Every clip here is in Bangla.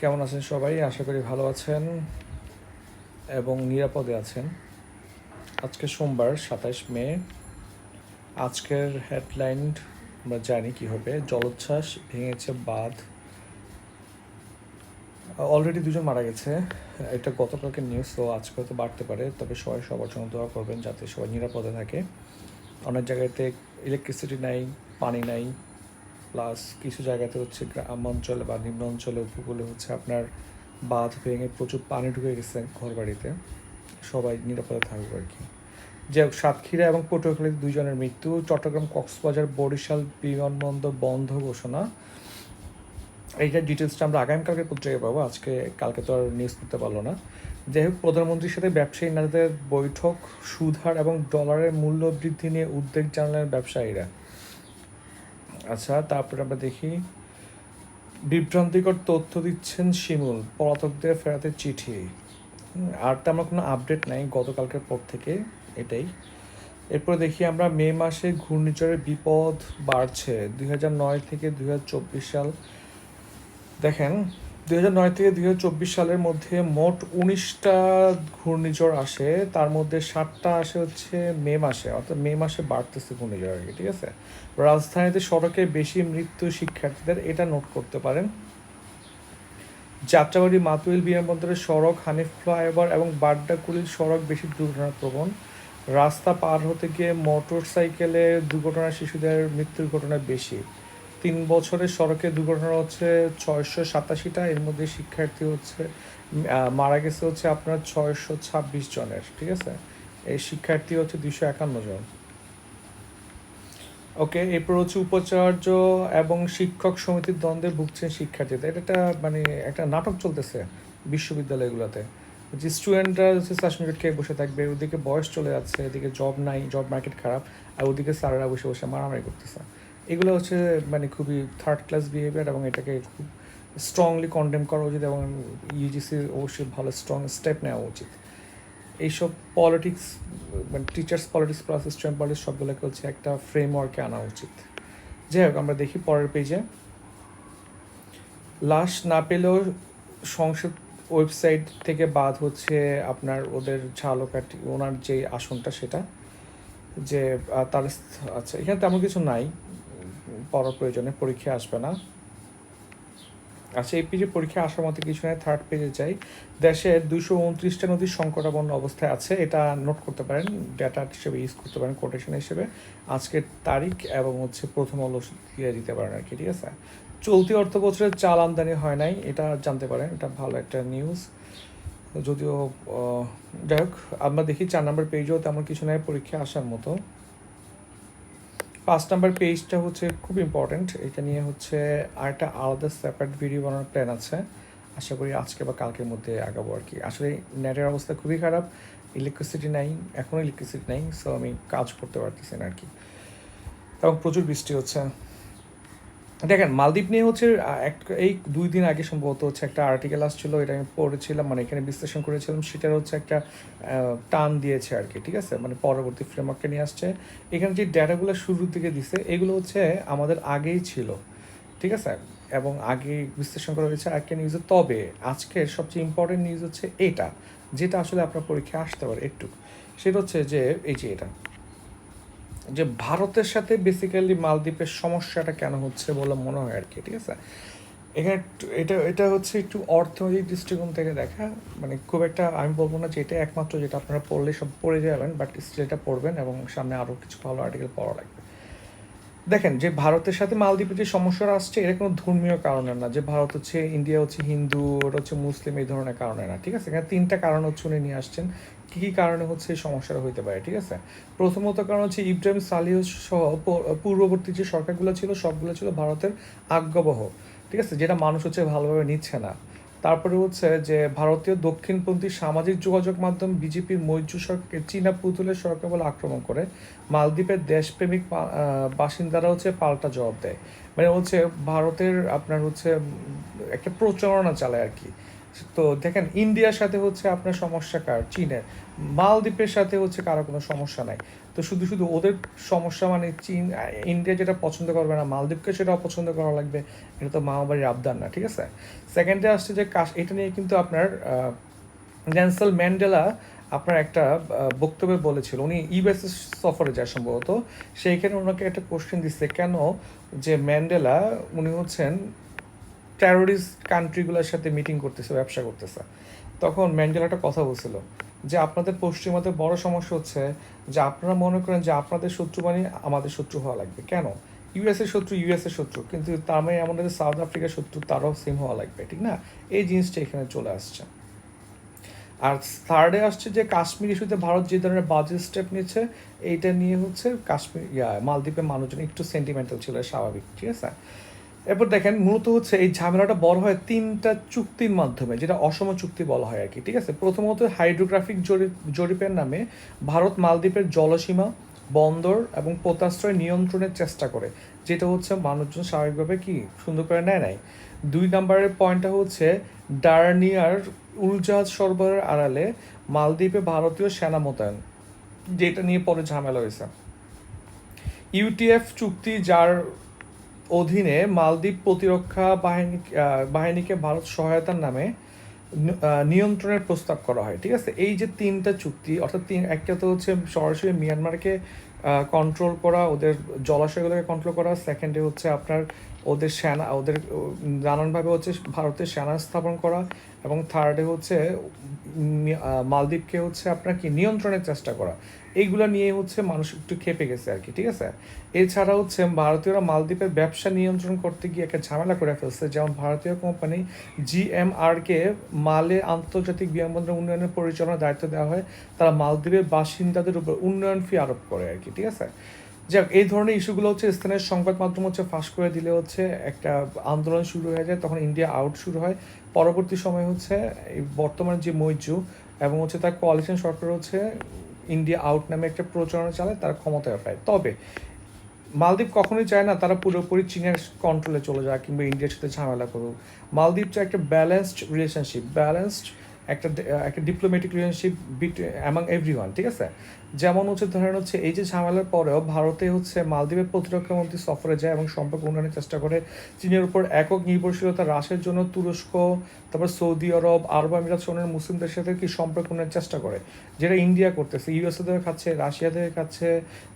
কেমন আছেন সবাই? আশা করি ভালো আছেন এবং নিরাপদে আছেন। আজকে সোমবার, সাতাশ মে। আজকের হেডলাইন আমরা জানি কি হবে। জলোচ্ছ্বাস ভেঙেছে বাঁধ। অলরেডি দুজন মারা গেছে। এটা গতকালকে নিউজ তো আজকে হয়তো বাড়তে পারে। তবে সবাই সবার জন্য দোয়া করবেন যাতে সবাই নিরাপদে থাকে। অনেক জায়গাতে ইলেকট্রিসিটি নাই, পানি নাই। প্লাস কিছু জায়গাতে হচ্ছে গ্রাম অঞ্চলে বা নিম্ন অঞ্চলে উপকূলে হচ্ছে আপনার বাঁধ ভেঙে প্রচুর পানি ঢুকে গেছে ঘর বাড়িতে সবাই নিরাপদে থাকবে আর কি। হোক, সাতক্ষীরা এবং পটুয়াখালীতে দুইজনের মৃত্যু। চট্টগ্রাম, কক্সবাজার, বরিশাল, বিমানবন্দর বন্ধ ঘোষণা। এইটার ডিটেলসটা আমরা আগামীকালকে পত্রিকায় পাবো। আজকে, কালকে তো আর নিউজ করতে পারল না। যাই হোক, প্রধানমন্ত্রীর সাথে ব্যবসায়ী নারীদের বৈঠক, সুধার এবং ডলারের মূল্য বৃদ্ধি নিয়ে উদ্বেগ জানালেন ব্যবসায়ীরা। আচ্ছা তারপরে আমরা দেখি। বিভ্রান্তিকর তথ্য দিচ্ছেন শিমুল, পলাতকদের ফেরাতে চিঠি। আর তো তেমন কোনো আপডেট নাই, গতকালকের পর থেকে এটাই। এরপরে দেখি আমরা, মে মাসে ঘূর্ণিঝড়ের বিপদ বাড়ছে। দুই নয় থেকে দুই হাজার চব্বিশ সাল। দেখেন দুই নয় থেকে দুই সালের মধ্যে মোট উনিশটা ঘূর্ণিঝড় আসে। তার মধ্যে সাতটা আসে হচ্ছে মে মাসে। অর্থাৎ মে মাসে বাড়তেছে ঘূর্ণিঝড় আর কি, ঠিক আছে? রাজধানীতে সড়কে বেশি মৃত্যু শিক্ষার্থীদের, এটা নোট করতে পারেন। যাত্রাবাড়ি মাতুইল বিমানবন্দরের সড়ক, হানিফ ফ্লাইওভার এবং বাড্ডাকুলির সড়ক বেশি দুর্ঘটনাপ্রবণ। রাস্তা পার হতে গিয়ে মোটর সাইকেলে দুর্ঘটনা শিশুদের মৃত্যুর ঘটনা বেশি। তিন বছরের সড়কে দুর্ঘটনা হচ্ছে ছয়শো সাতাশিটা, এর মধ্যে শিক্ষার্থী হচ্ছে মারা গেছে হচ্ছে আপনার ছয়শো ছাব্বিশ জনের, ঠিক আছে? এই শিক্ষার্থী হচ্ছে দুইশো একান্ন জন। ওকে, এরপর হচ্ছে উপাচার্য এবং শিক্ষক সমিতির দ্বন্দ্বে ভুগছেন শিক্ষার্থীদের। এটা একটা মানে একটা নাটক চলতেছে বিশ্ববিদ্যালয়গুলোতে। যে স্টুডেন্টরা হচ্ছে সার্টিফিকেট খেয়ে বসে থাকবে, ওদিকে বয়স চলে যাচ্ছে, এদিকে জব নাই, জব মার্কেট খারাপ, আর ওদিকে স্যাররা বসে বসে মারামারি করতেছে। এগুলো হচ্ছে মানে খুবই থার্ড ক্লাস বিহেভিয়ার এবং এটাকে খুব স্ট্রংলি কন্ডেম করা উচিত এবং ইউজিসির অবশ্যই ভালো স্ট্রং স্টেপ নেওয়া উচিত। এইসব পলিটিক্স মানে teachers politics plus student politics সবগুলোকে হচ্ছে একটা ফ্রেমওয়ার্কে আনা উচিত। যাই হোক, আমরা দেখি পরের পেজে লাশ না পেলেও সংসদ ওয়েবসাইট থেকে বাদ হচ্ছে আপনার ওদের ঝালকাঠি, ওনার যে আসনটা সেটা, যে তার আচ্ছা এখানে তেমন কিছু নাই। পড়ার প্রয়োজনে পরীক্ষা আসবে না। আচ্ছা এই পেজে পরীক্ষা আসার মতো কিছু নয় থার্ড পেজে যাই। দেশে দুশো উনত্রিশটা নদীর সংকটাপন্ন অবস্থায় আছে, এটা নোট করতে পারেন ডেটা হিসেবে ইউজ করতে পারেন কোটেশন হিসেবে। আজকের তারিখ এবং হচ্ছে প্রথম আলো দিয়ে দিতে পারেন আর কি, ঠিক আছে? চলতি অর্থ বছরের চাল আমদানি হয় নাই, এটা জানতে পারেন, এটা ভালো একটা নিউজ যদিও যাই হোক, আমরা দেখি, চার নম্বর পেজেও তেমন কিছু নয় পরীক্ষা আসার মতো। পাঁচ নাম্বার পেজটা হচ্ছে খুব ইম্পর্ট্যান্ট এটা নিয়ে হচ্ছে আরেকটা আলাদা সেপারেট ভিডিও বানানোর প্ল্যান আছে। আশা করি আজকে বা কালকের মধ্যে আগাবো আর কি। আসলে নেটের অবস্থা খুবই খারাপ ইলেকট্রিসিটি নাই এখনও ইলেকট্রিসিটি নাই সো আমি কাজ করতে পারতেছি না আর কি। এবং প্রচুর বৃষ্টি হচ্ছে। দেখেন, মালদ্বীপ নিয়ে হচ্ছে এই দুই দিন আগে সম্ভবত হচ্ছে একটা আর্টিকেল আসছিল, এটা আমি পড়েছিলাম মানে এখানে বিশ্লেষণ করেছিলাম, সেটার হচ্ছে একটা টান দিয়েছে আর কি, ঠিক আছে? মানে পরবর্তী ফ্রেমওয়ার্ককে নিয়ে আসছে। এখানে যে ডেটাগুলো শুরুর দিকে দিছে, এগুলো হচ্ছে আমাদের আগেই ছিল, ঠিক আছে? এবং আগে বিশ্লেষণ করা হয়েছে একটা নিউজে তবে আজকের সবচেয়ে ইম্পর্টেন্ট নিউজ হচ্ছে এটা, যেটা আসলে আপনার পরীক্ষায় আসতে পারে একটু। সেটা হচ্ছে যে, এই যে এটা যে ভারতের সাথে বেসিক্যালি মালদ্বীপের সমস্যাটা কেন হচ্ছে বলে মনে হয় আর কি, ঠিক আছে? এখানে এটা এটা হচ্ছে একটু অর্থনৈতিক দৃষ্টিকোণ থেকে দেখা মানে খুব একটা আমি বলব না যে এটা একমাত্র যেটা আপনারা পড়লে সব পড়ে যাবেন বাট স্টিল এটা পড়বেন এবং সামনে আরও কিছু ভালো আর্টিকেল পড়া লাগবে। দেখেন, যে ভারতের সাথে মালদ্বীপের যে সমস্যাটা আসছে, এটা কোনো ধর্মীয় কারণে না, যে ভারত হচ্ছে, ইন্ডিয়া হচ্ছে হিন্দু, ওটা হচ্ছে মুসলিম, এই ধরনের কারণে না, ঠিক আছে? এখানে তিনটা কারণ হচ্ছে উনি নিয়ে আসছেন। কী কী কারণে হচ্ছে এই সমস্যাটা হইতে পারে, ঠিক আছে? প্রথমত কারণ হচ্ছে ইব্রাহিম সালিহ সহ পূর্ববর্তী যে সরকারগুলো ছিল, সবগুলো ছিল ভারতের আজ্ঞাবহ, ঠিক আছে? যেটা মানুষ হচ্ছে ভালোভাবে নিচ্ছে না। তারপরে হচ্ছে যে ভারতীয় দক্ষিণপন্থী সামাজিক যোগাযোগ মাধ্যম বিজেপির মৈত্র সরকারকে চীনা পুতুলের সরকার বলে আক্রমণ করে। মালদ্বীপের দেশপ্রেমিক বাসিন্দারা হচ্ছে পাল্টা জবাব দেয়। মানে হচ্ছে ভারতের আপনার হচ্ছে একটা প্রচারণা চালায় আর কি। তো দেখেন, ইন্ডিয়ার সাথে হচ্ছে আপনার সমস্যা কার? চীনের। মালদ্বীপের সাথে হচ্ছে কারও কোনো সমস্যা নাই। তো শুধু শুধু ওদের সমস্যা মানে চীন, ইন্ডিয়া যেটা পছন্দ করবে না, মালদ্বীপকে সেটা অপছন্দ করা লাগবে। এটা তো মামাবাড়ির আবদার না, ঠিক আছে? সেকেন্ডে আসছে যে কাশ এটা নিয়ে কিন্তু আপনার ন্যান্সেল ম্যান্ডেলা আপনার একটা বক্তব্যে বলেছিল। উনি ইউএস সফরে যায় সম্ভবত। সেইখানে ওনাকে একটা কোশ্চেন দিচ্ছে, কেন যে ম্যান্ডেলা উনি হচ্ছেন টেরোরিস্ট কান্ট্রিগুলোর সাথে মিটিং করতেছে, ব্যবসা করতেছে। তখন ম্যান্ডেলা একটা কথা বলছিল যে, আপনাদের পশ্চিমাদের বড় সমস্যা হচ্ছে যে, আপনারা মনে করেন যে, আপনাদের শত্রু মানে আমাদের শত্রু হওয়া লাগবে। কেন? ইউএসএর শত্রু ইউএসএর শত্রু, কিন্তু তার মানে আমাদের সাউথ আফ্রিকার শত্রু তারাও সেম হওয়া লাগবে, ঠিক না? এই জিনিসটা এখানে চলে আসছে। আর থার্ডে আসছে যে, কাশ্মীর ইস্যুতে ভারত যে ধরনের বাজেট স্টেপ নিচ্ছে, এইটা নিয়ে হচ্ছে কাশ্মীর, ইয়া, মালদ্বীপের মানুষজন একটু সেন্টিমেন্টাল ছিল, স্বাভাবিক, ঠিক আছে? এরপর দেখেন মূলত হচ্ছে এই ঝামেলাটা বড় হয় তিনটা চুক্তির মাধ্যমে, যেটা অসম চুক্তি বলা হয় আর কি, ঠিক আছে? প্রথমত হাইড্রোগ্রাফিক জরিপ জরিপের নামে ভারত মালদ্বীপের জলসীমা, বন্দর এবং পোতাশ্রয় নিয়ন্ত্রণের চেষ্টা করে, যেটা হচ্ছে মানুষজন স্বাভাবিকভাবে কি সুন্দর করে নেয় নাই। দুই নম্বরের পয়েন্টটা হচ্ছে ডার্নিয়ার উড়োজাহাজ সরবরাহের আড়ালে মালদ্বীপে ভারতীয় সেনা মোতায়েন, যেটা নিয়ে পরে ঝামেলা হয়েছে। ইউটিএফ চুক্তি যার অধীনে মালদ্বীপ প্রতিরক্ষা বাহিনী বাহিনীকে ভারত সহায়তার নামে নিয়ন্ত্রণের প্রস্তাব করা হয়, ঠিক আছে? এই যে তিনটা চুক্তি, অর্থাৎ তিন, একটা তো হচ্ছে সরাসরি মিয়ানমারকে কন্ট্রোল করা, ওদের জলাশয়গুলোকে কন্ট্রোল করা সেকেন্ডে হচ্ছে আপনার ওদের সেনা, ওদের, নানানভাবে হচ্ছে ভারতের সেনা স্থাপন করা, এবং থার্ডে হচ্ছে মালদ্বীপকে হচ্ছে আপনার কি, নিয়ন্ত্রণের চেষ্টা করা। এইগুলো নিয়ে হচ্ছে মানুষ একটু খেপে গেছে আর কি, ঠিক আছে? এছাড়া হচ্ছে ভারতীয়রা মালদ্বীপের ব্যবসা নিয়ন্ত্রণ করতে গিয়ে একটা ঝামেলা করে ফেলছে। যেমন ভারতীয় কোম্পানি জিএমআরকে মালে আন্তর্জাতিক বিমানবন্দর উন্নয়নের পরিচালনার দায়িত্ব দেওয়া হয়। তারা মালদ্বীপের বাসিন্দাদের উপর উন্নয়ন ফি আরোপ করে আর কি, ঠিক আছে? যাক, এই ধরনের ইস্যুগুলো হচ্ছে স্থানীয় সংবাদ মাধ্যম হচ্ছে ফাঁস করে দিলে হচ্ছে একটা আন্দোলন শুরু হয়ে যায়, তখন ইন্ডিয়া আউট শুরু হয়। পরবর্তী সময় হচ্ছে বর্তমান যে মৈজু এবং হচ্ছে তার কোয়ালিশন সরকার হচ্ছে ইন্ডিয়া আউট নামে একটা প্রচারণা চালায়, তারা ক্ষমতায় পায়। তবে মালদ্বীপ কখনোই চায় না তারা পুরোপুরি চীনের কন্ট্রোলে চলে যায় কিংবা ইন্ডিয়ার সাথে ঝামেলা করুক। মালদ্বীপ চায় একটা ব্যালেন্সড রিলেশনশিপ ব্যালেন্সড একটা একটা diplomatic relationship bit among every ঠিক আছে? যেমন হচ্ছে, ধরেন হচ্ছে, এই যে ঝামেলার পরেও ভারতে হচ্ছে, মালদ্বীপের প্রতিরক্ষা মন্ত্রী সফরে যায় এবং সম্পর্ক উন্নয়নের চেষ্টা করে। চীনের উপর একক নির্ভরশীলতা হ্রাসের জন্য তুরস্ক তারপর সৌদি আরব আরব আমিরাত সোনের মুসলিমদের সাথে কি সম্পর্ক উন্নয়নের চেষ্টা করে? যেটা ইন্ডিয়া করতেছে ইউএসএ থেকে খাচ্ছে রাশিয়া থেকে খাচ্ছে,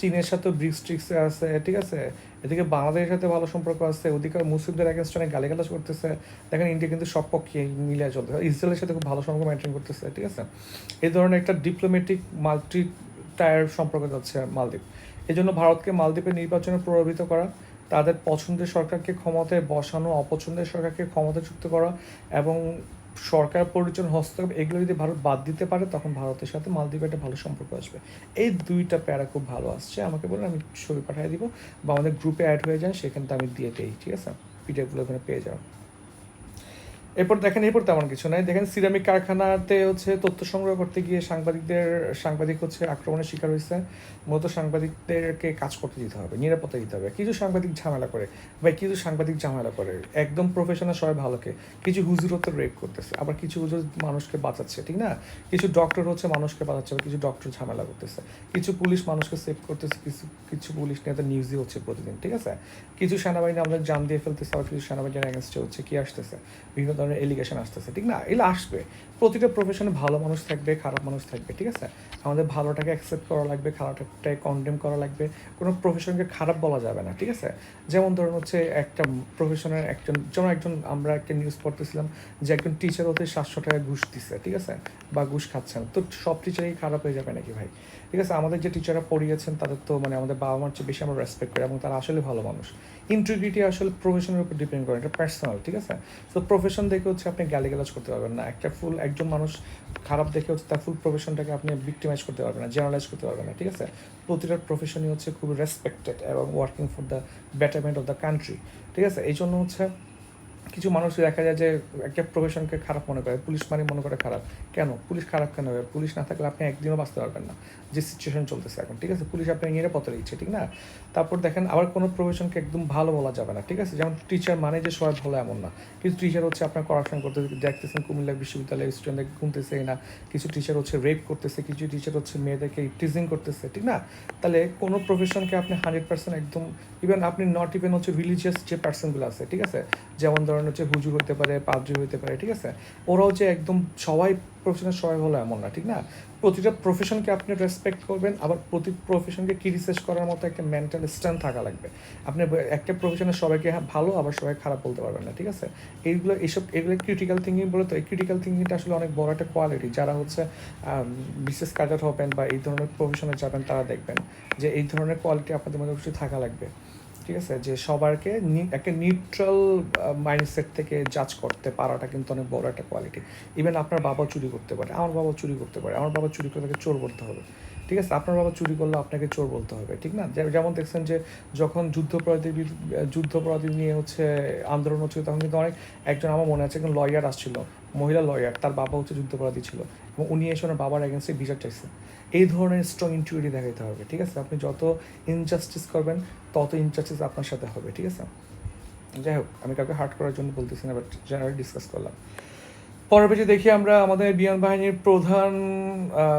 চীনের সাথে ব্রিক্স ট্রিক্স আছে, ঠিক আছে? এদিকে বাংলাদেশের সাথে ভালো সম্পর্ক আছে, ওদিকে মুসলিমদের এগেনস্ট অনেক গালিগালাজ করতেছে। দেখেন ইন্ডিয়া কিন্তু সব পক্ষে মিলিয়ে চলতেছে। ইসরায়েলের সাথে খুব ভালো সম্পর্ক মেনটেন করতেছে, ঠিক আছে? এই ধরনের একটা ডিপ্লোম্যাটিক মাল্টি টায়ার সম্পর্ক যাচ্ছে মালদ্বীপ। এই জন্য ভারতকে মালদ্বীপের নির্বাচনে প্রভাবিত করা তাদের পছন্দের সরকারকে ক্ষমতায় বসানো, অপছন্দের সরকারকে ক্ষমতা ক্ষমতাচ্যুত করা এবং সরকার পরিচয় হস্তক্ষেপ, এগুলো যদি ভারত বাদ দিতে পারে, তখন ভারতের সাথে মালদ্বীপে একটা ভালো সম্পর্ক আসবে। এই দুইটা প্যারা খুব ভালো আসছে। আমাকে বলুন, আমি ছবি পাঠিয়ে দিব বা আমাদের গ্রুপে অ্যাড হয়ে যান সেখানে আমি দিয়ে দিই, ঠিক আছে? পিডিএফগুলো ওখানে পেয়ে যাবেন। এরপর দেখেন, এরপর তেমন কিছু নাই। দেখেন, সিরামিক কারখানাতে হচ্ছে তথ্য সংগ্রহ করতে গিয়ে সাংবাদিকদের, সাংবাদিক হচ্ছে আক্রমণের শিকার হয়েছে। মূলত সাংবাদিকদেরকে কাজ করতে দিতে হবে, নিরাপত্তা দিতে হবে। কিছু সাংবাদিক ঝামেলা করে। বা কিছু সাংবাদিক ঝামেলা করে। একদম প্রফেশনাল সবাই ভালোকে কিছু হুজুরত্ব রেপ করতেছে। আবার কিছু হুজুর মানুষকে বাঁচাচ্ছে, ঠিক না? কিছু ডক্টর হচ্ছে মানুষকে বাঁচাচ্ছে কিছু ডক্টর ঝামেলা করতেছে। কিছু পুলিশ মানুষকে সেভ করতেছে, কিছু কিছু পুলিশ নিয়ে তো নিউজই হচ্ছে প্রতিদিন, ঠিক আছে? কিছু সেনাবাহিনী আমাদের জান দিয়ে ফেলতেছে, আবার কিছু সেনাবাহিনীর অ্যাগেনস্টে হচ্ছে, কি আসতেছে? বিভিন্ন ধরনের এলিগেশন আসতেছে, ঠিক না? এগুলো আসবে। প্রতিটা প্রফেশনে ভালো মানুষ থাকবে, খারাপ মানুষ থাকবে, ঠিক আছে? আমাদের ভালোটাকে অ্যাকসেপ্ট করা লাগবে, খারাপটাকে কন্ডেম করা লাগবে। কোনো প্রফেশনকে খারাপ বলা যাবে না, ঠিক আছে? যেমন ধরুন হচ্ছে একটা প্রফেশনের একজন, যেমন একজন আমরা একটা নিউজ পড়তেছিলাম যে একজন টিচার হতে সাতশো টাকা ঘুষ দিচ্ছে ঠিক আছে? বা ঘুষ খাচ্ছেন। তো সব টিচারই খারাপ হয়ে যাবে নাকি ভাই? ঠিক আছে, আমাদের যে টিচাররা পড়িয়েছেন, তাদের তো মানে আমাদের বাবা মার চেয়ে বেশি আমরা রেসপেক্ট করি এবং তারা আসলে ভালো মানুষ। ইন্টিগ্রিটি আসলে প্রফেশনের উপর ডিপেন্ড করে, এটা পার্সোনাল ঠিক আছে? তো প্রফেশন দেখে হচ্ছে আপনি গালিগালাজ করতে পারবেন না। একটা ফুল একজন মানুষ খারাপ দেখে হচ্ছে তার ফুল প্রফেশনটাকে আপনি ভিক্টিমাইজ করতে পারবেন না জেনারেলাইজ করতে পারবেন না, ঠিক আছে? প্রতিটা প্রফেশনই হচ্ছে খুবই রেসপেক্টেড এবং working for the betterment of the country ঠিক আছে? এই জন্য হচ্ছে কিছু মানুষ দেখা যায় যে একটা প্রফেশনকে খারাপ মনে করে, পুলিশ মানে মনে করে খারাপ। কেন? পুলিশ খারাপ কেন? হবে পুলিশ না থাকলে আপনি একদিনও বাঁচতে পারবেন না। যে সিচুয়েশন চলতেছে এখন, ঠিক আছে? পুলিশ আপনি নিরাপত্তা দিচ্ছে ঠিক না? তারপর দেখেন, আবার কোনো প্রফেশনকে একদম ভালো বলা যাবে না, ঠিক আছে? যেমন টিচার মানে যে সবাই ভালো এমন না। কিছু টিচার হচ্ছে আপনার করাপশন করতে দেখতেছেন, কুমিল্লা বিশ্ববিদ্যালয়ের স্টুডেন্টদের ঘুমতেছে না। কিছু টিচার হচ্ছে রেপ করতেছে, কিছু টিচার হচ্ছে মেয়েদেরকে টিজিং করতেছে, ঠিক না? তাহলে কোনো প্রফেশনকে আপনি হান্ড্রেড পার্সেন্ট একদম ইভেন আপনি নট ইভেন হচ্ছে রিলিজিয়াস যে পার্সনগুলো আছে, ঠিক আছে? যেমন ধরেন হচ্ছে হুজুর হতে পারে পাদ্রি হতে পারে, ঠিক আছে? ওরাও যে একদম সবাই প্রফেশনের সবাই হলো এমন না, ঠিক না? প্রতিটা প্রফেশনকে আপনি রেসপেক্ট করবেন, আবার প্রতি প্রফেশনকে ক্রিটিসাইজ করার মতো একটা মেন্টাল স্ট্রেংথ থাকা লাগবে। আপনি একটা প্রফেশনে সবাইকে হ্যাঁ ভালো, আবার সবাই খারাপ বলতে পারবেন না, ঠিক আছে? এইগুলো, এইসব, এগুলো ক্রিটিক্যাল থিঙ্কিং বলে তো এই ক্রিটিক্যাল থিঙ্কিংটা আসলে অনেক বড় একটা কোয়ালিটি যারা হচ্ছে বিশেষ কাটার হবেন বা এই ধরনের প্রফেশনে যাবেন, তারা দেখবেন যে এই ধরনের কোয়ালিটি আপনাদের মধ্যে অবশ্যই থাকা লাগবে। ঠিক আছে? যে সবারকে একটা নিউট্রাল মাইন্ডসেট থেকে জাজ করতে পারাটা কিন্তু অনেক বড় একটা কোয়ালিটি ইভেন আপনার বাবা চুরি করতে পারে, আমার বাবা চুরি করতে পারে, আমার বাবা চুরি করে তাকে চোর বলতে হবে। ঠিক আছে? আপনার বাবা চুরি করলে আপনাকে চোর বলতে হবে, ঠিক না? যেমন দেখছেন যে, যখন যুদ্ধপরাধী যুদ্ধপরাধী নিয়ে হচ্ছে আন্দোলন হচ্ছিল, তখন কিন্তু অনেক একজন, আমার মনে আছে একজন লয়ার আসছিল, মহিলা লয়ার তার বাবা হচ্ছে যুদ্ধপরাধী ছিল এবং উনি এসে ওনার বাবার এগেনস্টে বিচার চাইছে এই ধরনের স্ট্রং ইনটিউরিটি দেখাতে হবে, ঠিক আছে? আপনি যত ইনজাস্টিস করবেন, তত ইনজাস্টিস আপনার সাথে হবে, ঠিক আছে? যাই হোক, আমি কাউকে হার্ট করার জন্য বলতেছি না বাট জেনারেল ডিসকাস করলাম। পেজে দেখি আমরা আমাদের বিমান বাহিনীর প্রধান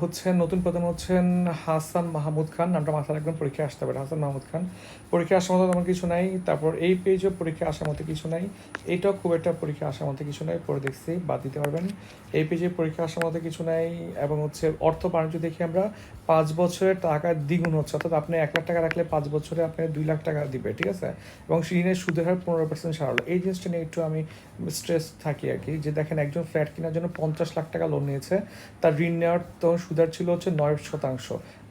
হচ্ছেন, নতুন প্রধান হচ্ছেন হাসান মাহমুদ খান। নামটা মাথায় রাখবেন পরীক্ষায় আসতে পারে। হাসান মাহমুদ খান, পরীক্ষা আসার মতো তেমন কিছু নাই। তারপর এই পেজও পরীক্ষা আসার মতো কিছু নাই। এইটাও খুব একটা পরীক্ষা আসার মতো কিছু নাই, পরে দেখছি, বাদ দিতে পারবেন। এই পেজে পরীক্ষা আসার মতো কিছু নাই, এবং হচ্ছে অর্থ বাণিজ্য দেখি আমরা, পাঁচ বছরের টাকা দ্বিগুণ হচ্ছে। অর্থাৎ আপনি এক লাখ টাকা রাখলে পাঁচ বছরে আপনি দুই লাখ টাকা দিবে, ঠিক আছে? এবং সেই ঋণের সুদের হার পনেরো পার্সেন্ট সারালো এই জিনিসটা নিয়ে একটু আমি স্ট্রেস থাকি আর কি। যে দেখেন একজন ফ্ল্যাট কেনার জন্য পঞ্চাশ লাখ টাকা লোন নিয়েছে। তার ঋণ নেওয়ার তো সুদার ছিল হচ্ছে নয় শতাংশ।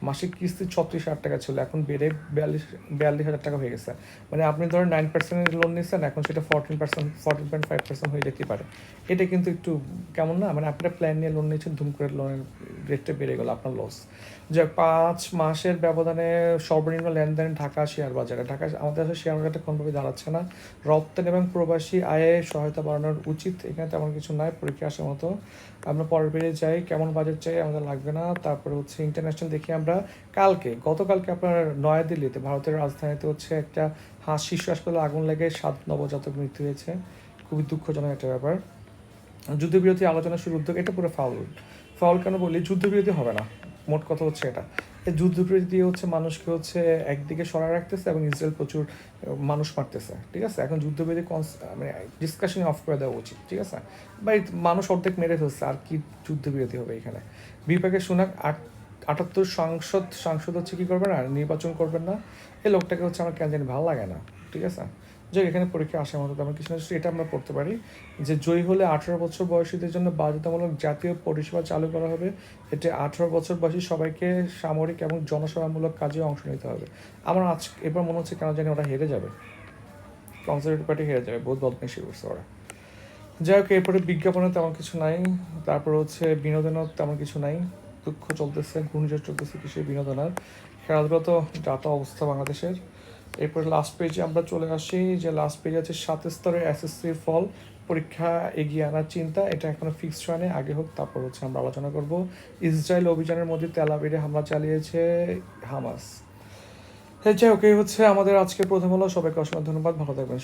মাসিক কিস্তি ছত্রিশ হাজার টাকা ছিল, এখন বেড়ে বিয়াল্লিশ বিয়াল্লিশ হাজার টাকা হয়ে গেছে। মানে আপনি ধরেন নাইন পার্সেন্টের লোন নিচ্ছেন, এখন সেটা fourteen percent fourteen point five percent হয়ে যেতে পারে। এটা কিন্তু একটু কেমন না মানে আপনার প্ল্যান নিয়ে লোন নিয়েছেন ধুম করে লোনের রেটটা বেড়ে গেল আপনার লস যে পাঁচ মাসের ব্যবধানে সর্বনিম্ন লেনদেন ঢাকা শেয়ার বাজারে। ঢাকা আমাদের আসলে শেয়ার বাজারটা কোনোভাবে দাঁড়াচ্ছে না। রপ্তানি এবং প্রবাসী আয়ে সহায়তা বাড়ানোর উচিত, এখানে তেমন কিছু নাই, পরীক্ষা আসার মতো। আমরা পরের বেড়ে যাই, কেমন বাজেট চাই আমাদের লাগবে না। তারপরে হচ্ছে ইন্টারন্যাশনাল দেখি আমরা। কালকে, গতকালকে আপনার নয়াদিল্লিতে, ভারতের রাজধানীতে হচ্ছে একটা হাঁস শিশু হাসপাতালে আগুন লেগে সাত নবজাতক মৃত্যু হয়েছে। খুবই দুঃখজনক একটা ব্যাপার। যুদ্ধবিরতি আলোচনা শুরু উদ্যোগ, এটা পুরো ফাউল। ফাউল কেন বলি? যুদ্ধবিরতি হবে না। মোট কথা হচ্ছে এটা। এই যুদ্ধবিরতি দিয়ে হচ্ছে মানুষকে হচ্ছে একদিকে সরায় রাখতেছে এবং ইসরায়েল প্রচুর মানুষ মারতেছে। ঠিক আছে? এখন যুদ্ধবিরতি কনস- মানে ডিসকাশন অফ করে দেওয়া উচিত। ঠিক আছে? বা মানুষ অর্ধেক মেরে ফেলছে। আর কি যুদ্ধবিরতি হবে এখানে? বিপাকে শোনাক আট আটাত্তর সাংসদ সাংসদ হচ্ছে কী করবেন আর নির্বাচন করবেন না, এই লোকটাকে হচ্ছে আমার কেন জানি ভালো লাগে না, ঠিক আছে? যে এখানে পরীক্ষা আসার মতো তেমন কিছু না এটা আমরা পড়তে পারি যে জয়ী হলে আঠারো বছর বয়সীদের জন্য বাধ্যতামূলক জাতীয় পরিষেবা চালু করা হবে, এতে আঠারো বছর বয়সী সবাইকে সামরিক এবং জনসেবামূলক কাজে অংশ নিতে হবে। আমার আজ, এবার মনে হচ্ছে কেন জানি ওরা হেরে যাবে। কনজারভেটিভ পার্টি হেরে যাবে, বহুত বদমাইশি করছে ওরা। যাই হোক, এরপরে বিজ্ঞাপনে তেমন কিছু নাই, তারপর হচ্ছে বিনোদনও তেমন কিছু নাই। দুঃখ চলতেছে, ঘূর্ণিঝড় চলতেছে কৃষি বিনোদনের খেলাধুলা তো যাতা অবস্থা বাংলাদেশের। এরপরে লাস্ট পেজে আমরা চলে আসি, যে লাস্ট পেজে আছে, সাত স্তরের এসএসসির ফল, পরীক্ষা এগিয়ে আনার চিন্তা, এটা এখনও ফিক্সড হয়নি, আগে হোক, তারপর হচ্ছে আমরা আলোচনা করব। ইসরায়েল অভিযানের মধ্যে তেলাবিরে হামলা চালিয়েছে হামাস। হ্যাঁ যাই এই হচ্ছে আমাদের আজকে প্রথম হলো সবাইকে অসংখ্য ধন্যবাদ, ভালো থাকবেন